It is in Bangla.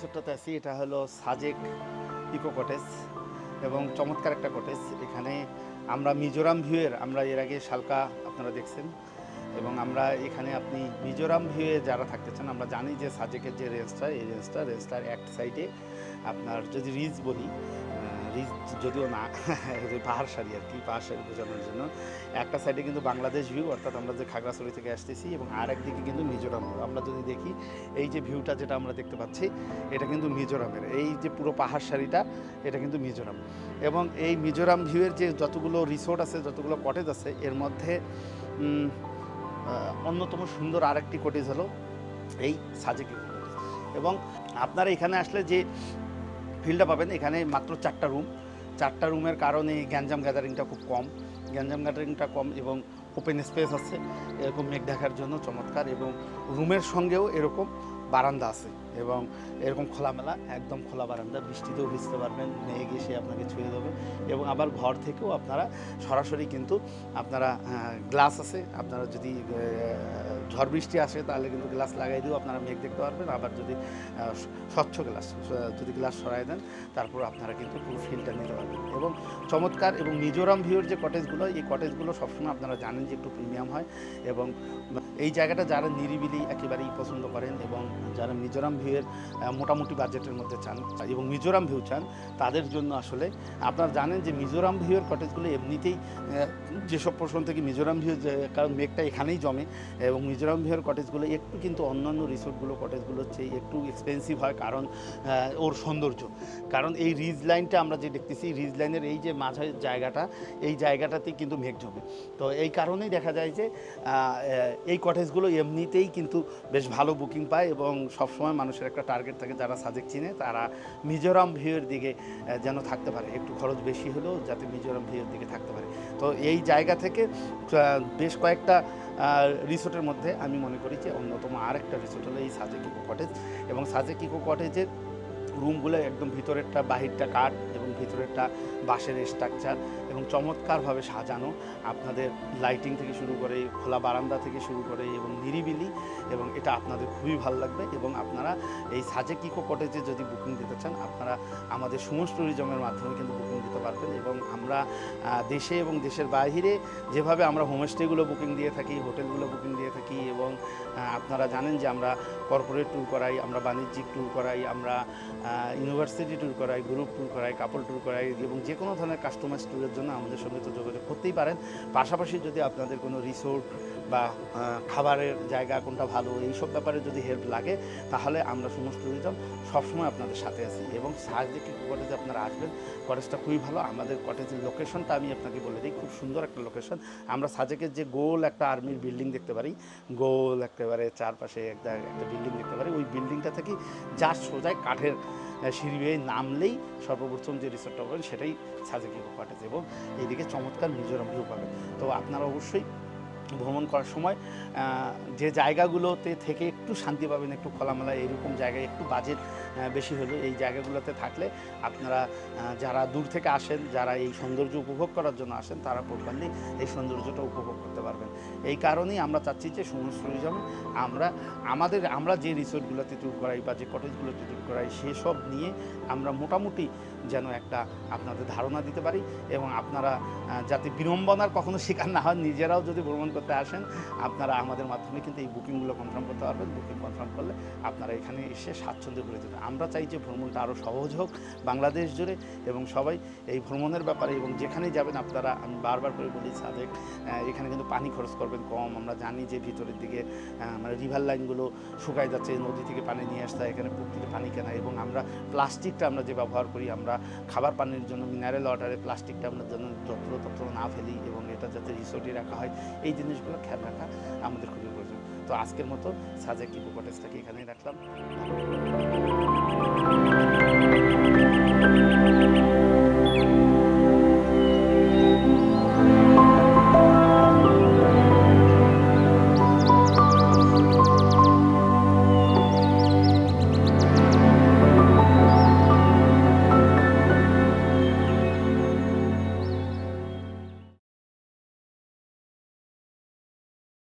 মুহূর্ততে আছি, এটা হলো সাজেক ইকো কটেজ এবং চমৎকার একটা কটেজ। এখানে আমরা মিজোরাম ভিউয়ের, আমরা এর আগে শালকা আপনারা দেখছেন, এবং আমরা এখানে আপনি মিজোরাম ভিউয়ে যারা থাকতে চান, আমরা জানি যে সাজেকের যে রেঞ্জটা, এই রেঞ্জটা, রেঞ্জটার এক সাইডে আপনার যদি রিজ বলি যদিও না পাহাড় সারি আর কি, পাহাড় সারি বোঝানোর জন্য। একটা সাইডে কিন্তু বাংলাদেশ ভিউ অর্থাৎ আমরা যে খাগড়াছড়ি থেকে আসতেছি, এবং আর একদিকে কিন্তু মিজোরাম আমরা যদি দেখি, এই যে ভিউটা যেটা আমরা দেখতে পাচ্ছি, এটা কিন্তু মিজোরামের। এই যে পুরো পাহাড় সারিটা, এটা কিন্তু মিজোরাম। এবং এই মিজোরাম ভিউয়ের যে যতগুলো রিসোর্ট আছে, যতগুলো কটেজ আছে, এর মধ্যে অন্যতম সুন্দর আরেকটি কটেজ হলো এই সাজেকি এবং আপনারা এখানে আসলে যে ফিল্ডটা পাবেন। এখানে মাত্র চারটা রুম। চারটা রুমের কারণে গ্যাঞ্জাম গ্যাদারিংটা খুব কম। গ্যাঞ্জাম গ্যাদারিংটা কম এবং ওপেন স্পেস আছে। এরকম মেঘ দেখার জন্য চমৎকার এবং রুমের সঙ্গেও এরকম। বারান্দা আছে এবং এরকম খোলামেলা, একদম খোলা বারান্দা। বৃষ্টিতেও ভিজতে পারবেন, মেঘ এসে আপনাকে ছুঁয়ে দেবে এবং আবার ঘর থেকেও আপনারা সরাসরি কিন্তু আপনারা গ্লাস আছে। আপনারা যদি ঝড় বৃষ্টি আসে তাহলে কিন্তু গ্লাস লাগাই দিয়েও আপনারা মেঘ দেখতে পারবেন। আবার যদি স্বচ্ছ গ্লাস যদি গ্লাস সরাই দেন, তারপর আপনারা কিন্তু পুরো ফিলটা নিতে পারবেন। এবং চমৎকার এবং মিজোরাম ভিউর যে কটেজগুলো এই কটেজগুলো সবসময় আপনারা জানেন যে একটু প্রিমিয়াম হয় এবং এই জায়গাটা যারা নিরিবিলি একেবারেই পছন্দ করেন এবং যারা মিজোরাম ভিউয়ের মোটামুটি বাজেটের মধ্যে চান এবং মিজোরাম ভিউ চান, তাদের জন্য আসলে আপনারা জানেন যে মিজোরাম ভিউয়ের কটেজগুলো এমনিতেই যেসব প্রশ্ন থেকে মিজোরাম ভিউ কারণ মেঘটা এখানেই জমে এবং মিজোরাম ভিউয়ের কটেজগুলো একটু কিন্তু অন্যান্য রিসোর্টগুলো কটেজগুলোর চেয়ে একটু এক্সপেন্সিভ হয় কারণ ওর সৌন্দর্য। কারণ এই রিজ লাইনটা আমরা যে দেখতেছি, রিজ লাইনের এই যে মাঝের জায়গাটা, এই জায়গাটাতেই কিন্তু মেঘ জমে। তো এই কারণেই দেখা যায় যে এই কটেজগুলো এমনিতেই কিন্তু বেশ ভালো বুকিং পায় এবং সবসময় মানুষের একটা টার্গেট থাকে যারা সাজেক চিনে, তারা মিজোরাম ভিউয়ের দিকে যেন থাকতে পারে। একটু খরচ বেশি হলেও যাতে মিজোরাম ভিউয়ের দিকে থাকতে পারে। তো এই জায়গা থেকে বেশ কয়েকটা রিসোর্টের মধ্যে আমি মনে করি যে অন্যতম আরেকটা রিসোর্ট হলো এই সাজেক ইকো কটেজ এবং সাজেক ইকো কটেজের রুমগুলো একদম ভিতরেরটা, বাহিরটা কাঠ এবং ভিতরেরটা বাঁশের স্ট্রাকচার এবং চমৎকারভাবে সাজানো আপনাদের লাইটিং থেকে শুরু করে, খোলা বারান্দা থেকে শুরু করে এবং নিরিবিলি এবং এটা আপনাদের খুবই ভালো লাগবে এবং আপনারা এই সাজেক ইকো কটেজে যদি বুকিং দিতে চান, আপনারা আমাদের সুমস ট্যুরিজমের মাধ্যমে কিন্তু বুকিং দিতে পারবেন এবং আমরা দেশে এবং দেশের বাইরে যেভাবে আমরা হোমস্টেগুলো বুকিং দিয়ে থাকি হোটেলগুলো বুকিং দিয়ে থাকি এবং আপনারা জানেন যে আমরা কর্পোরেট ট্যুর করাই, আমরা বাণিজ্যিক ট্যুর করাই, আমরা ইউনিভার্সিটি ট্যুর করাই গ্রুপ ট্যুর করাই কাপল ট্যুর করাই এবং যে কোনো ধরনের কাস্টমাইজ ট্যুরের জন্য আমাদের সঙ্গে তো যোগাযোগ করতেই পারেন। পাশাপাশি যদি আপনাদের কোনো রিসোর্ট বা খাবারের জায়গা কোনটা ভালো, এইসব ব্যাপারে যদি হেল্প লাগে, তাহলে আমরা সমস্ত ট্যুরিজম সবসময় আপনাদের সাথে আছি এবং সাহায্যে কটেজে আপনারা আসবেন কটেজটা খুবই ভালো। আমাদের কটেজের লোকেশনটা আমি আপনাকে বলে দিই, খুব সুন্দর একটা লোকেশন আমরা সাজেকের যে গোল একটা আর্মির বিল্ডিং দেখতে পারি, গোল একেবারে চারপাশে একটা একটা বিল্ডিং দেখতে পারি, ওই বিল্ডিংটা থেকে যা সোজায় কাঠের সিঁড়ি বেয়ে নামলেই সর্বপ্রথম যে রিসোর্টটা পাবেন সেটাই সাজেক কটেজ এবং এইদিকে চমৎকার মিজোরাম ভিউ পাবেন। তো আপনারা অবশ্যই ভ্রমণ করার সময় যে জায়গাগুলোতে থেকে একটু শান্তি পাবেন, একটু খোলামেলা এরকম জায়গায় একটু বাজেট বেশি হলো এই জায়গাগুলোতে থাকলে আপনারা যারা দূর থেকে আসেন, যারা এই সৌন্দর্য উপভোগ করার জন্য আসেন, তারা প্রপারলি এই সৌন্দর্যটা উপভোগ করতে পারবেন। এই কারণেই আমরা চাচ্ছি যে সমুদ্র ট্যুরিজমে আমরা, আমাদের, আমরা যে রিসোর্টগুলোতে ট্যুর করাই বা যে কটেজগুলোতে ট্যুর করাই সেসব নিয়ে আমরা মোটামুটি যেন একটা আপনাদের ধারণা দিতে পারি এবং আপনারা যাতে বিড়ম্বনার কখনো শিকার না হয় নিজেরাও যদি ভ্রমণ করতে আসেন, আপনারা আমাদের মাধ্যমে কিন্তু এই বুকিংগুলো কনফার্ম করতে পারবেন। বুকিং কনফার্ম করলে আপনারা এখানে এসে স্বাচ্ছন্দ্য করে দেবেন আমরা চাই যে ভ্রমণটা আরও সহজ হোক, বাংলাদেশ জুড়ে এবং সবাই এই ভ্রমণের ব্যাপারে এবং যেখানেই যাবেন আপনারা, আমি বারবার করে বলি, সাদেক এখানে কিন্তু পানি খরচ করবেন কম, আমরা জানি যে ভিতরের দিকে মানে রিভার লাইনগুলো শুকায় যাচ্ছে, নদী থেকে পানি নিয়ে আসতে হয়, এখানে পুকুরে পানি কেনা এবং আমরা প্লাস্টিকটা আমরা যে ব্যবহার করি, আমরা খাবার পানির জন্য মিনারেল ওয়াটারে প্লাস্টিকটা আমরা যেন যত্র তত্র না ফেলি এবং এটা যাতে রিসোর্টে রাখা হয়, এই জিনিসগুলো খেয়াল রাখা আমাদের খুবই প্রয়োজন। তো আজকের মতো সাজেক ইকো কটেজটাকে এখানেই রাখলাম।